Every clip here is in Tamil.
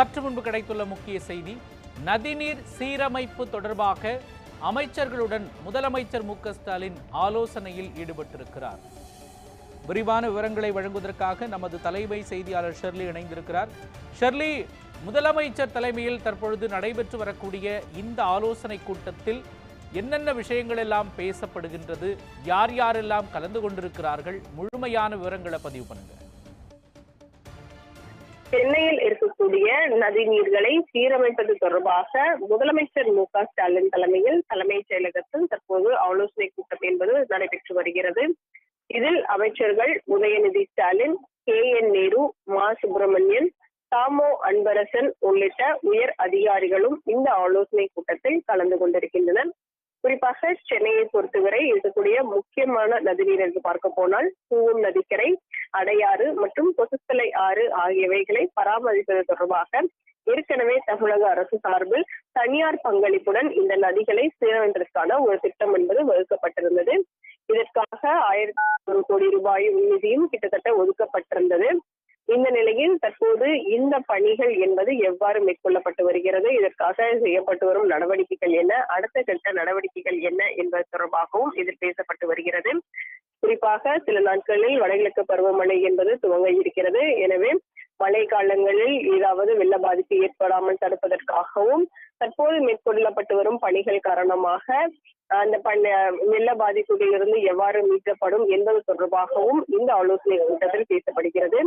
சற்று முன்பு கிடைத்துள்ள முக்கிய செய்தி நதிநீர் சீரமைப்பு தொடர்பாக அமைச்சர்களுடன் முதலமைச்சர் மு ஸ்டாலின் ஆலோசனையில் ஈடுபட்டிருக்கிறார். விரிவான விவரங்களை வழங்குவதற்காக நமது தலைமை செய்தியாளர் ஷெர்லி இணைந்திருக்கிறார். ஷெர்லி முதலமைச்சர் தலைமையில் தற்பொழுது நடைபெற்று வரக்கூடிய இந்த ஆலோசனை கூட்டத்தில் என்னென்ன விஷயங்கள் எல்லாம் பேசப்படுகின்றது யார் யாரெல்லாம் கலந்து கொண்டிருக்கிறார்கள் முழுமையான விவரங்களை பதிவு பண்ணுங்க. சென்னையில் இருக்கக்கூடிய நதிநீர்களை சீரமைப்பது தொடர்பாக முதலமைச்சர் மு க ஸ்டாலின் தலைமையில் தலைமைச் செயலகத்தில் தற்போது ஆலோசனை கூட்டம் என்பது நடைபெற்று வருகிறது. இதில் அமைச்சர்கள் உதயநிதி ஸ்டாலின் கே என் நேரு மா சுப்பிரமணியன் தாமோ அன்பரசன் உள்ளிட்ட உயர் அதிகாரிகளும் இந்த ஆலோசனை கூட்டத்தில் கலந்து கொண்டிருக்கின்றனர். குறிப்பாக சென்னையை பொறுத்தவரை இருக்கக்கூடிய முக்கியமான நதிநீர் என்று பார்க்க போனால் பூவும் நதிக்கரை அடையாறு மற்றும் கொசுத்தலை ஆறு ஆகியவைகளை பராமரிப்பது தொடர்பாக ஏற்கனவே தமிழக அரசு சார்பில் தனியார் பங்களிப்புடன் இந்த நதிகளை சீரமைப்பதற்கான ஒரு திட்டம் என்பது வகுக்கப்பட்டிருந்தது. இதற்காக ஆயிரத்தி ஒரு கோடி ரூபாய் நிதியும் கிட்டத்தட்ட ஒதுக்கப்பட்டிருந்தது. இந்த நிலையில் தற்போது இந்த பணிகள் என்பது எவ்வாறு மேற்கொள்ளப்பட்டு வருகிறது இதற்காக செய்யப்பட்டு வரும் நடவடிக்கைகள் என்ன அடுத்த கட்ட நடவடிக்கைகள் என்ன என்பது தொடர்பாகவும் இதில் பேசப்பட்டு வருகிறது. குறிப்பாக சில நாட்களில் வடகிழக்கு பருவமழை என்பது துவங்க இருக்கிறது. எனவே மழை காலங்களில் ஏதாவது வெள்ள பாதிப்பு ஏற்படாமல் தடுப்பதற்காகவும் தற்போது மேற்கொள்ளப்பட்டு வரும் பணிகள் காரணமாக அந்த பண்ண வெள்ள பாதிப்புகளிலிருந்து எவ்வாறு மீட்கப்படும் என்பது தொடர்பாகவும் இந்த ஆலோசனை கூட்டத்தில் பேசப்படுகிறது.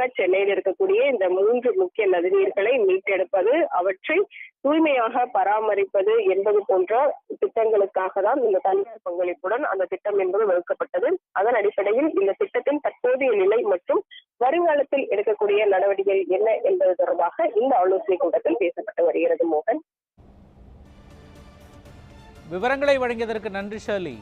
குறிப்பாக சென்னையில் இருக்கக்கூடிய இந்த மூன்று முக்கிய நதிநீர்களை மீட்டெடுப்பது அவற்றை தூய்மையாக பராமரிப்பது என்பது போன்ற திட்டங்களுக்காக தான் இந்த தனியார் பங்களிப்புடன் அந்த திட்டம் என்பது வகுக்கப்பட்டது. அதன் அடிப்படையில் இந்த திட்டத்தின் தற்போதைய நிலை மற்றும் வருங்காலத்தில் எடுக்கக்கூடிய நடவடிக்கைகள் என்ன என்பது தொடர்பாக இந்த ஆலோசனை கூட்டத்தில் பேசப்பட்டு வருகிறது மோகன். விவரங்களை வழங்கியதற்கு நன்றி ஷர்லி.